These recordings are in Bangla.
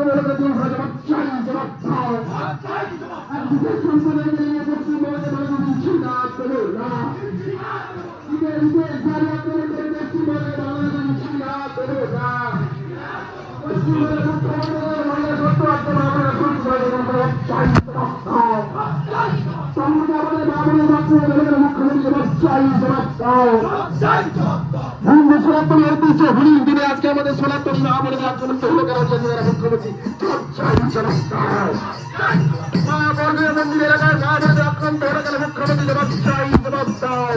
করে দিয়ে হয় জবাব চাই জবাব চাও আর বিশেষ সংসদের নিয়ে পশ্চিমবঙ্গে বলে দিচ্ছি না চলো না ঈদের ঈদের জারিয়া করে করে পশ্চিমবঙ্গে বলে দিচ্ছি না চলো না পশ্চিমবঙ্গের মুখ্যমন্ত্রী মহিলা সত্য আত্ম আমরা শুরু করে জবাব চাই জবাব চাও সঙ্গে আমাদের বাবনের বাচ্চা বলে মুখ্যমন্ত্রী জবাব চাই জবাব চাও জবাব চাই জবাব চাও হিন্দু সরকারের পিছিয়ে হরিণ আজকে আমাদের সনাতন মহাবলীর আন্দোলন তৈরি করার জন্য যারা মুখ্যমন্ত্রী মন্দির এলাকায় আক্রান্ত হয়ে গেলে মুখ্যমন্ত্রী জবাব চাই জবাব চাই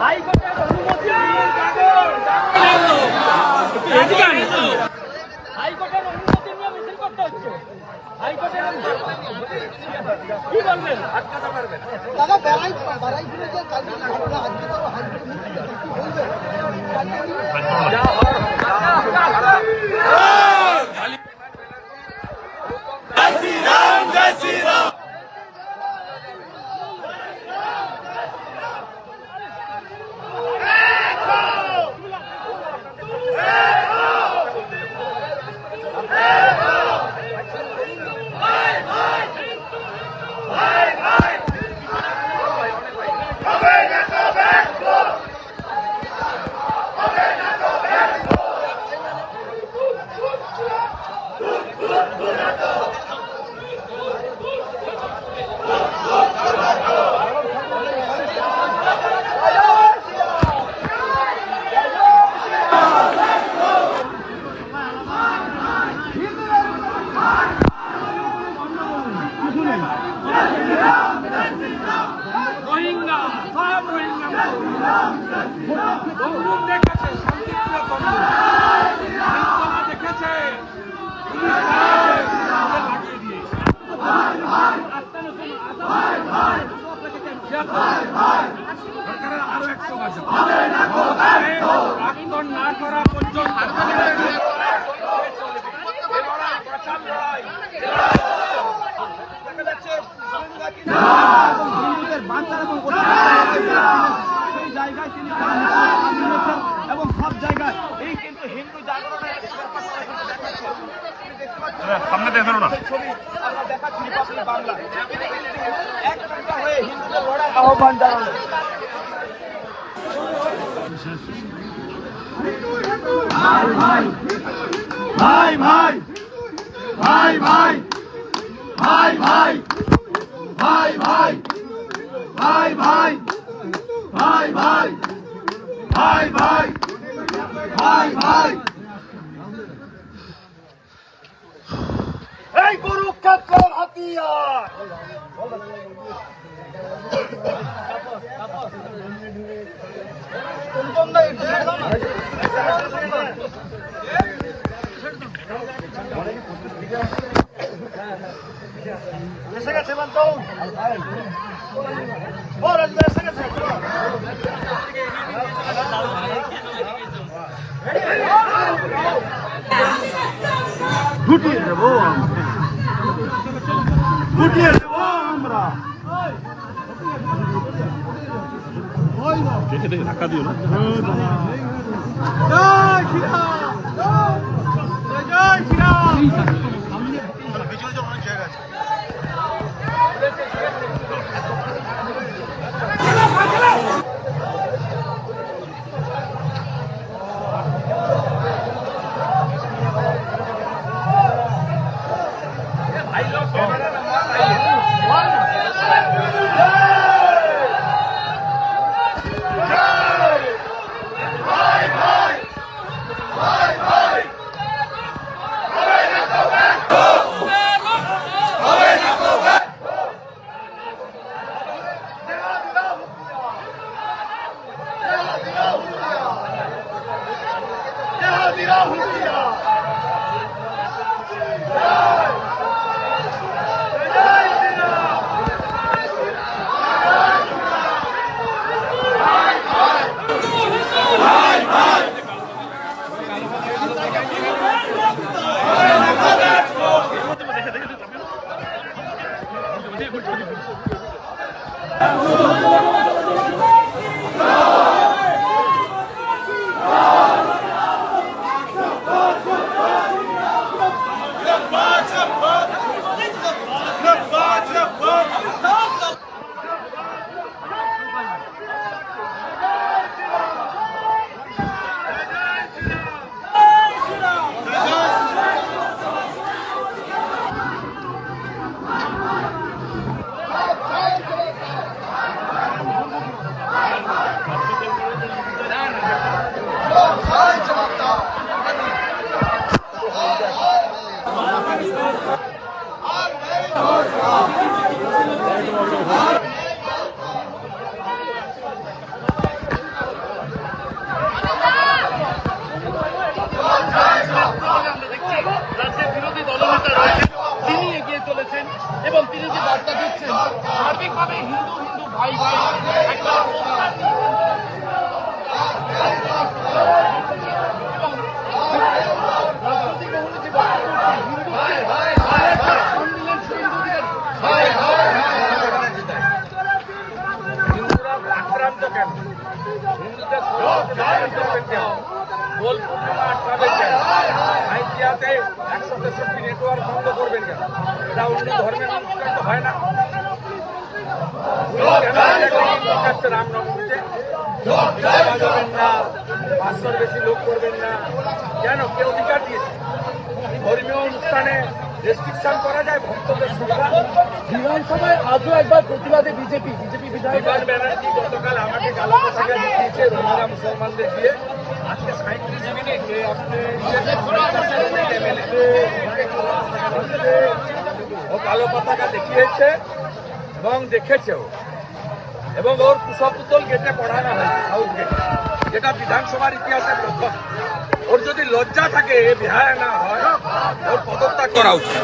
হাইকোর্টের অনুমতি নিয়ে নিয়ে মিছিল করতে হচ্ছে হাইকোর্টের কি বলবেন আটকাতে পারবেন দাদা বেড়াই বেড়াই যে কালকে আজকে তো হাইকোর্টে মিছিল কি বলবেন রোহিঙ্গা সব রোহিঙ্গা বন্দুক দেখেছে শান্তিপ্রিয় বন্দুক হিন্দুরা দেখেছে পুলিশ লাগিয়ে দিয়েছে সরকারের আরও একশো বাজে প্রাক্তন না করা পর্যন্ত এ লড়াই বাঁচার লড়াই হিন্দুদের বাঁচার এবং অধিকার সেই জায়গায় তিনি তার নিরাপত্তা দিয়েছেন এবং সব জায়গায় এই কিন্তু হিন্দু জাগরণের সামনে দেখানো না সেই ছবি আমরা দেখাচ্ছি রিপাবলিক বাংলা একটা হয়ে হিন্দুদের লড়াই আহ্বান জানানো ভাই ভাই ভাই ভাই ভাই ভাই ভাই ভাই ভাই ভাই ভাই ভাই ভাই ভাই ভাই ভাই এই কুরুক্ষেত্রের হাতিয়ার। এসে গেছে বান্তন ও রাজবে জয় শ্রীরাম জয় জয় শ্রীরাম। রাজ্যের বিরোধী এবং তিনি যে বার্তা দিচ্ছেন সার্বিকভাবে হিন্দু হিন্দু ভাই ভাই একটা অবস্থান রাজনৈতিক মহলে যে বক্তব্য উঠছে, হিন্দুত্বের সম্মিলন হিন্দুদের হিন্দুরা আক্রান্ত কেন হিন্দুদের আক্রান্ত কেন দোল পূর্ণিমা আটকাবেন কেন আইডিয়াতে একশো তেষট্টি নেটওয়ার্ক বন্ধ করবেন কেন? এটা অন্য ধর্মের অনুষ্ঠান তো হয় না। রামনবমীতে পাঁচশোর বেশি লোক করবেন না। কেন? কে অধিকার দিয়েছে? ধর্মীয় অনুষ্ঠানে রেস্ট্রিকশন করা যায় ভক্তদের সুবিধা? বিধানসভায় আজও একবার প্রতিবাদে বিজেপি বিজেপি বিধায়ক ব্যানার্জি গতকাল আমাকে কালো পতাকা দেখিয়েছে রোহিঙ্গা মুসলমানদের দিয়ে। আজকে সাঁত্রিশ মিনিট আপনি ও কালো পতাকা দেখিয়েছে এবং দেখেছেও। এবং ওর কুশপুতল গেটে পড়ানো হয়েছে সাউথ গেটে যেটা বিধানসভার ইতিহাসের প্রথম। ওর যদি লজ্জা থাকে বিহায় না হয় ওর পদত্যাগ করা উচিত।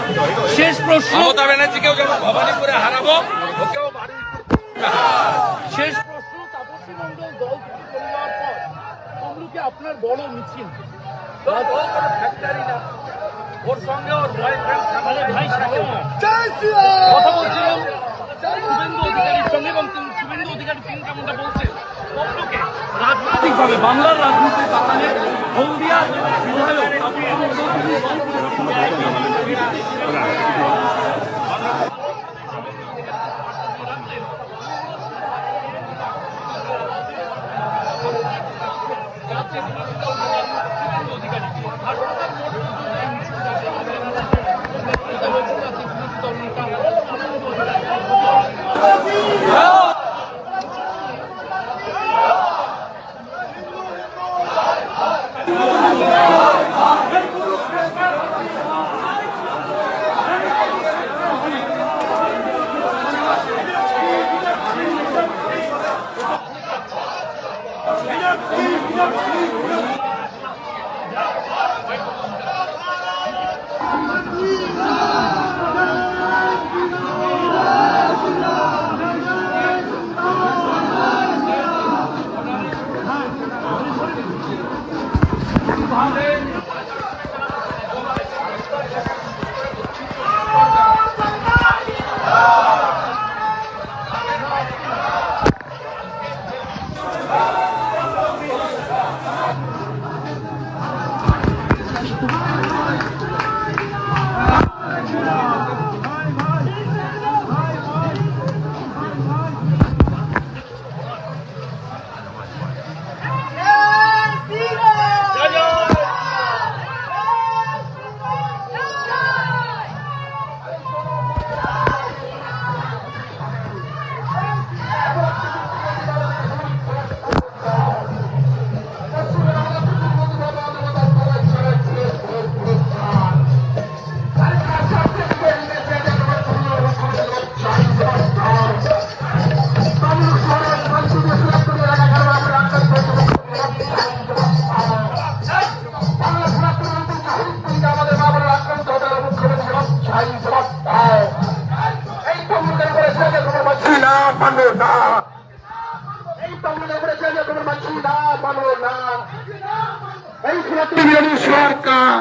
শেষ প্রশ্ন। মমতা ব্যানার্জিকেও যেমন ভবানীপুরে হারাবো ওকেও বাড়ি শেষ প্রশ্ন তাপসী মণ্ডল দল থেকে চলে যাওয়ার পর তমলুকে আপনার বড় মিছিল। ফ্যাক্টরি না। ওর সঙ্গে ওর বয়ফ্রেন্ড ভাই কথা বলছিলাম। শুভেন্দু অধিকারীর সঙ্গে এবং শুভেন্দু অধিকারী তিনি যেমনটা বলছেন তমলুকে রাজনৈতিকভাবে বাংলার রাজনীতির বাতানে হলদিয়া বিধায়ক। সাইজ রাস্তায় এই তমলুকের উপরে ছেলে তোমার মাছি না মানো না। এই তমলুকের উপরে ছেলে তোমার মাছি না মানো না এই সরকার